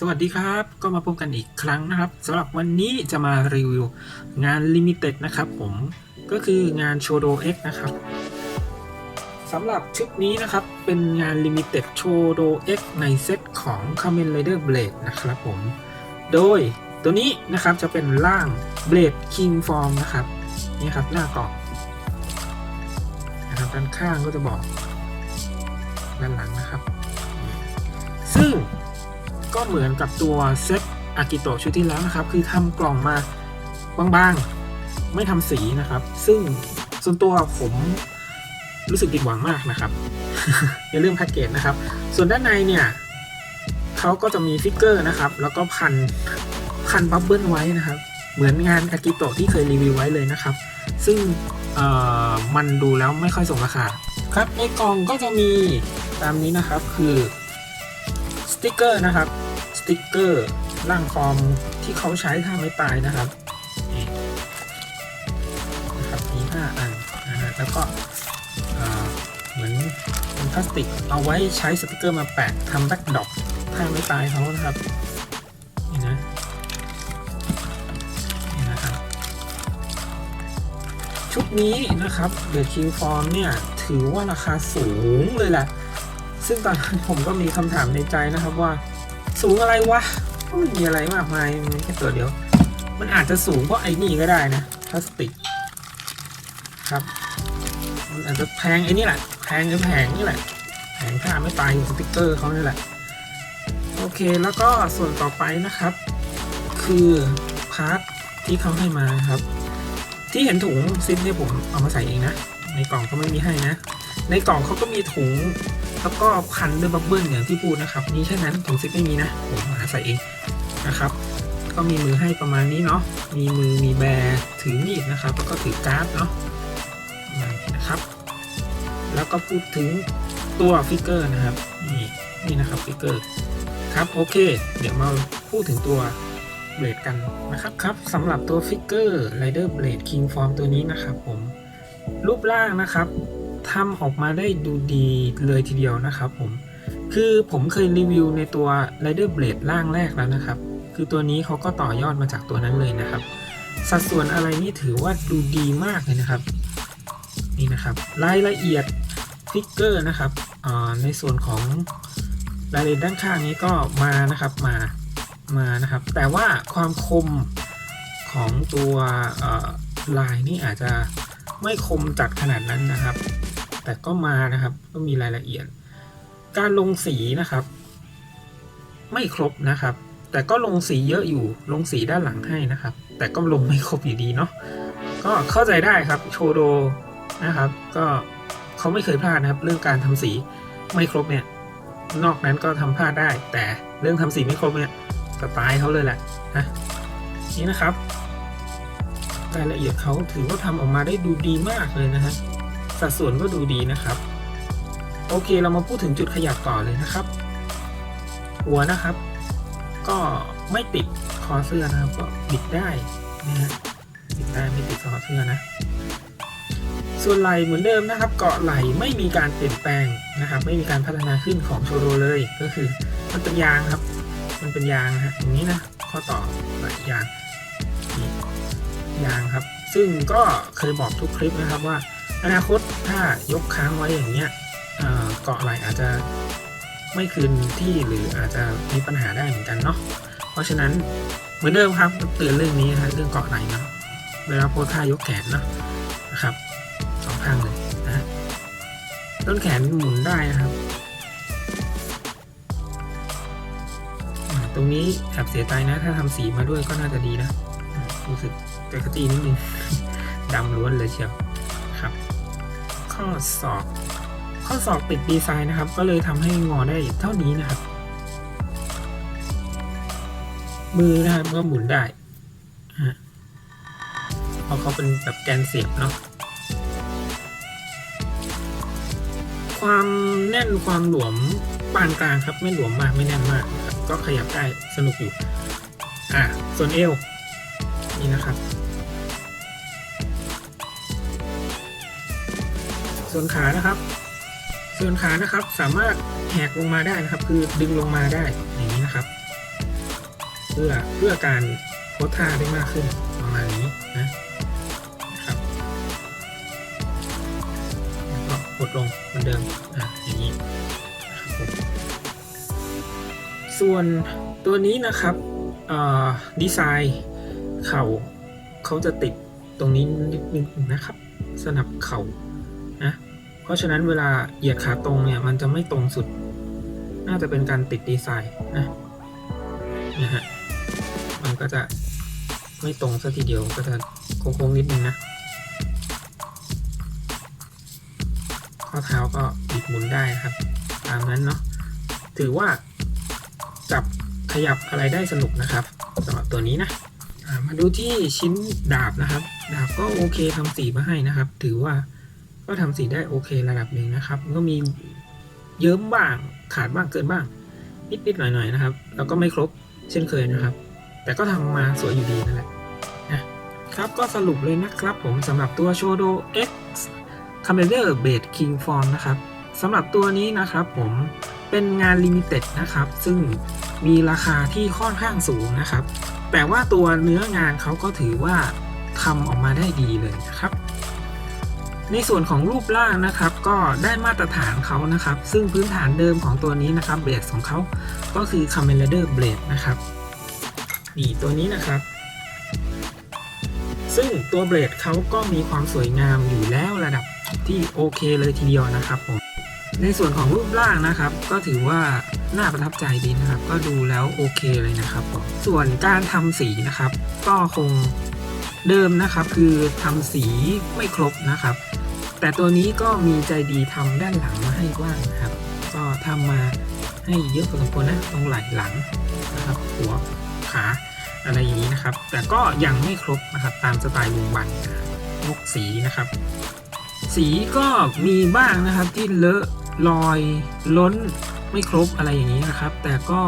สวัสดีครับ ก็มาพบกันอีกครั้งนะครับสำหรับวันนี้จะมารีวิวงานลิมิเต็ดนะครับผมก็คืองานโชโด X นะครับสำหรับชุดนี้นะครับเป็นงานลิมิเต็ดโชโด X ในเซตของ Kamen Rider Blade นะครับผม โดยตัวนี้นะครับจะเป็นร่าง Blade King Form นะครับนี่ครับหน้ากล่องนะครับด้านข้างก็จะบอกด้านหลังนะครับ ซึ่ง ก็เหมือนกับตัวเซตอากิโตชุดที่แล้วนะครับ คือทำกล่องมาบางๆ ไม่ทำสีนะครับ ซึ่งส่วนตัวผมรู้สึกผิดหวังมากนะครับ ในเรื่องแพ็กเกจนะครับ ส่วนด้านในเนี่ยเขาก็จะมีฟิกเกอร์นะครับ แล้วก็พันพันบับเบิ้ลไว้นะครับ เหมือนงานอากิโตที่เคยรีวิวไว้เลยนะครับ ซึ่งเอ่อมันดูแล้วไม่ค่อยสมราคาครับในกล่องก็จะมีตามนี้นะครับคือสติกเกอร์นะครับ ติกเกอร์ร่างฟอมที่เขาใช้ท่าไม่ตายนะครับนะครับมีห้าอันนะฮะแล้วก็เหมือนเป็นพลาสติกเอาไว้ใช้สติกเกอร์มาแปะทำแบ็กดอปท่าไม่ตายเขานะครับนี่นะนี่นะครับ ชุดนี้นะครับ The King Form เนี่ย ถือว่าราคาสูงเลยแหละ ซึ่งตอนนั้นผมก็มีคำถามในใจนะครับว่า สูงอะไรวะก็ไม่มีอะไรมากมายมันแค่ตัวเดียว มันอาจจะสูงเพราะไอ้นี่ก็ได้นะพลาสติกครับมันอาจจะแพงไอ้นี่แหละแพงก็แพงนี่แหละแพงค่าไม่ตายอยู่สติกเกอร์เขานี่แหละโอเคแล้วก็ส่วนต่อไปนะครับ คือพาร์ทที่เขาให้มาครับ ที่เห็นถุงซิปเนี่ยผมเอามาใส่เองนะในกล่องก็ไม่มีให้นะ ในกล่องเขาก็มีถุง แล้วก็พันด้วยบับเบิ้ลอย่างที่พูดนะครับนี่แค่นั้นถุงซิปไม่มีนะผมหาใส่เองนะครับ ก็มีมือให้ประมาณนี้เนาะมีมือมีแบร์ถือมีดนะครับ แล้วก็ถือการ์ดเนาะนี้นะครับ แล้วก็พูดถึงตัวฟิกเกอร์นะครับนี่นี่นะครับฟิกเกอร์ครับโอเค เดี๋ยวมาพูดถึงตัวเบลดกันนะครับครับสำหรับตัวฟิกเกอร์ Rider Blade King Form ตัวนี้นะครับผมรูปร่างนะครับ ทำออกมาได้ดูดีเลยทีเดียวนะครับผม คือผมเคยรีวิวในตัว Rider Blade ร่างแรกแล้วนะครับ คือตัวนี้เขาก็ต่อยอดมาจากตัวนั้นเลยนะครับ สัดส่วนอะไรนี่ถือว่าดูดีมากเลยนะครับ นี่นะครับ รายละเอียดฟิกเกอร์นะครับในส่วนของรายละเอียดด้านข้างนี้ก็มานะครับมามานะครับ แต่ว่าความคมของตัวลายนี่อาจจะไม่คมจัดขนาดนั้นนะครับ แต่ก็มานะครับ ก็มีรายละเอียด การลงสีนะครับ ไม่ครบนะครับ แต่ก็ลงสีเยอะอยู่ ลงสีด้านหลังให้นะครับ แต่ก็ลงไม่ครบอยู่ดีเนาะก็เข้าใจได้ครับโชโดนะครับ ก็เขาไม่เคยพลาดนะครับ เรื่องการทำสีไม่ครบเนี่ย นอกนั้นก็ทำพลาดได้ แต่เรื่องทำสีไม่ครบเนี่ยสไตล์เขาเลยแหละนะนี่นะครับรายละเอียดเขาถือว่าทำออกมาได้ดูดีมากเลยนะฮะ สัดส่วนก็ดูดีนะครับ โอเคเรามาพูดถึงจุดขยับต่อเลยนะครับ หัวนะครับ ก็ไม่ติดคอเสื้อนะครับ ก็บิดได้นะฮะบิดได้ไม่ติดคอเสื้อนะ ส่วนไหลเหมือนเดิมนะครับ เกาะไหลไม่มีการเปลี่ยนแปลงนะครับ ไม่มีการพัฒนาขึ้นของโชโดเลยก็คือมันเป็นยางครับ มันเป็นยางนะฮะอย่างนี้นะข้อต่อไหลยางยางครับ ซึ่งก็เคยบอกทุกคลิปนะครับว่า อนาคตถ้ายกค้างไว้อย่างเงี้ยเกาะไหลอาจจะไม่คืนที่หรืออาจจะมีปัญหาได้เหมือนกันเนาะเพราะฉะนั้นเหมือนเดิมครับเตือนเรื่องนี้นะเรื่องเกาะไหลเนาะเวลาโพสท่ายกแขนเนาะนะครับสองข้างเลยนะต้นแขนหมุนได้นะครับ ตรงนี้แอบเสียใจนะถ้าทำสีมาด้วยก็น่าจะดีนะรู้สึกแจ็คตี้นิดนึงดำล้วนเลยเชียวครับ ข้อศอก ข้อศอกติดดีไซน์นะครับ ก็เลยทำให้งอได้เท่านี้นะครับ มือนะครับก็หมุนได้เพราะเขาเป็นแบบแกนเสียบเนาะความแน่นความหลวมปานกลางครับ ไม่หลวมมากไม่แน่นมากครับก็ขยับได้สนุกอยู่ อะส่วนเอวนี่นะครับ ส่วนขานะครับ ส่วนขานะครับสามารถแหกลงมาได้นะครับ คือดึงลงมาได้อย่างนี้นะครับ เพื่อเพื่อการโพสท่าได้มากขึ้นประมาณนี้นะนะครับก็กดลงเหมือนเดิมอะอย่างนี้ส่วนตัวนี้นะครับอ่าดีไซน์เข่าเขาจะติดตรงนี้นิดนึงนะครับ สนับเข่านะ เพราะฉะนั้นเวลาเหยียดขาตรงเนี่ยมันจะไม่ตรงสุด น่าจะเป็นการติดดีไซน์นะนะฮะมันก็จะไม่ตรงซะทีเดียวก็จะโค้งๆนิดนึงนะข้อเท้าก็บิดหมุนได้นะครับ ตามนั้นเนาะถือว่าจับขยับอะไรได้สนุกนะครับสำหรับตัวนี้นะมาดูที่ชิ้นดาบนะครับ ดาบก็โอเคทำสีมาให้นะครับ ถือว่า ก็ทำสีได้โอเคระดับหนึ่งนะครับ ก็มีเยิ้มบ้างขาดบ้างเกินบ้าง นิดๆหน่อยๆนะครับ แล้วก็ไม่ครบเช่นเคยนะครับ แต่ก็ทำมาสวยอยู่ดีนั่นแหละนะครับก็สรุปเลยนะครับผมสำหรับตัว Shodo X Commander Blade King Form นะครับสำหรับตัวนี้นะครับผมเป็นงานลิมิเต็ดนะครับ ซึ่งมีราคาที่ค่อนข้างสูงนะครับ แต่ว่าตัวเนื้องานเขาก็ถือว่าทำออกมาได้ดีเลยนะครับ ในส่วนของรูปร่างนะครับก็ได้มาตรฐานเขานะครับ ซึ่งพื้นฐานเดิมของตัวนี้นะครับเบรสของเขาก็คือ c a m e n Rider Blade นะครับนี่ตัวนี้นะครับ ซึ่งตัวเบลดเขาก็มีความสวยงามอยู่แล้วระดับที่โอเคเลยทีเดียวนะครับผมในส่วนของรูปร่างนะครับ ก็ถือว่าน่าประทับใจดีนะครับ ก็ดูแล้วโอเคเลยนะครับผมส่วนการทำสีนะครับ ก็คงเดิมนะครับคือทำสีไม่ครบนะครับ แต่ตัวนี้ก็มีใจดีทำด้านหลังมาให้กว้างนะครับ ก็ทำมาให้เยอะพอสมควรนะตรงไหล่หลังนะครับ หัวขาอะไรอย่างนี้นะครับ แต่ก็ยังไม่ครบนะครับตามสไตล์ลุงบันงกสีนะครับ สีก็มีบ้างนะครับที่เลอะรอยล้นไม่ครบอะไรอย่างนี้นะครับ แต่ก็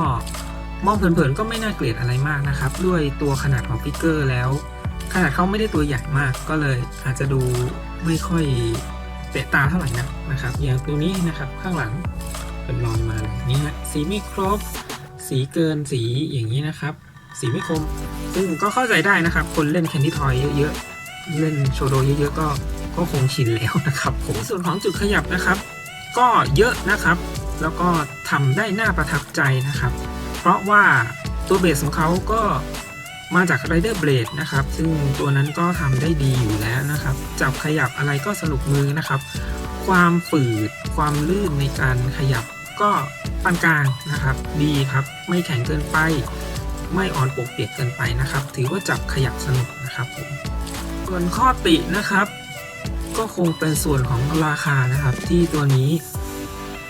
มองเผินๆก็ไม่น่าเกลียดอะไรมากนะครับ ด้วยตัวขนาดของฟิกเกอร์แล้ว ขนาดเขาไม่ได้ตัวใหญ่มากก็เลยอาจจะดูไม่ค่อยเตะตาเท่าไหร่นะนะครับ อย่างตัวนี้นะครับข้างหลังเป็นรอยมาเลยนี่ฮะสีไม่ครบ สีเกินสีอย่างนี้นะครับ สีไม่คม ซึ่งก็เข้าใจได้นะครับ คนเล่นแคนดี้ทอยเยอะๆ เล่นโชโดเยอะๆ ก็ก็คงชินแล้วนะครับผมส่วนของจุดขยับนะครับ ก็เยอะนะครับ แล้วก็ทำได้น่าประทับใจนะครับ เพราะว่าตัวเบสของเขาก็ มาจาก Rider Blade นะครับ ซึ่งตัวนั้นก็ทำได้ดีอยู่แล้วนะครับ จับขยับอะไรก็สนุกมือนะครับ ความฝืด ความลื่นในการขยับก็ปานกลางนะครับ ดีครับ ไม่แข็งเกินไป ไม่อ่อนปกเปียกเกินไปนะครับ ถือว่าจับขยับสนุกนะครับผมส่วนข้อตินะครับ ก็คงเป็นส่วนของราคานะครับ ที่ตัวนี้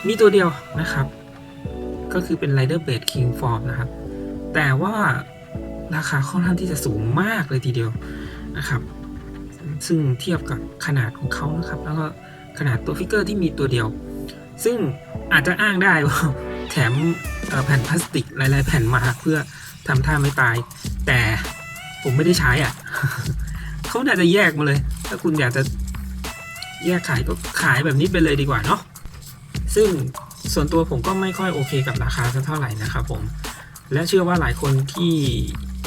มีตัวเดียวนะครับ ก็คือเป็น Rider Blade King Form นะครับ แต่ว่า ราคาค่อนข้างที่จะสูงมากเลยทีเดียวนะครับ ซึ่งเทียบกับขนาดของเขานะครับ แล้วก็ขนาดตัวฟิกเกอร์ที่มีตัวเดียว ซึ่งอาจจะอ้างได้ว่าแถมแผ่นพลาสติกหลายๆแผ่นมาเพื่อทำท่าไม่ตาย แต่ผมไม่ได้ใช้อะเขาน่าจะแยกมาเลย ถ้าคุณอยากจะแยกขายก็ขายแบบนี้ไปเลยดีกว่าเนาะซึ่งส่วนตัวผมก็ไม่ค่อยโอเคกับราคาสักเท่าไหร่นะครับผม และเชื่อว่าหลายคนที่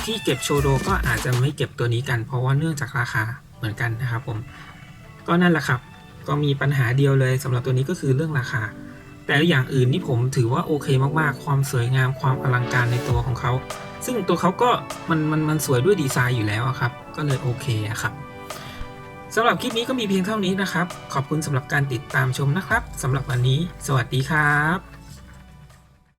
ที่เก็บโชโดก็อาจจะไม่เก็บตัวนี้กัน เพราะว่าเนื่องจากราคาเหมือนกันนะครับผมก็นั่นแหละครับ ก็มีปัญหาเดียวเลยสำหรับตัวนี้ก็คือเรื่องราคา แต่อย่างอื่นนี่ผมถือว่าโอเคมากๆ ความสวยงามความอลังการในตัวของเขา ซึ่งตัวเขาก็มันมันมันสวยด้วยดีไซน์อยู่แล้วครับ ก็เลยโอเคอะครับสำหรับคลิปนี้ก็มีเพียงเท่านี้นะครับ ขอบคุณสำหรับการติดตามชมนะครับสำหรับวันนี้ สวัสดีครับ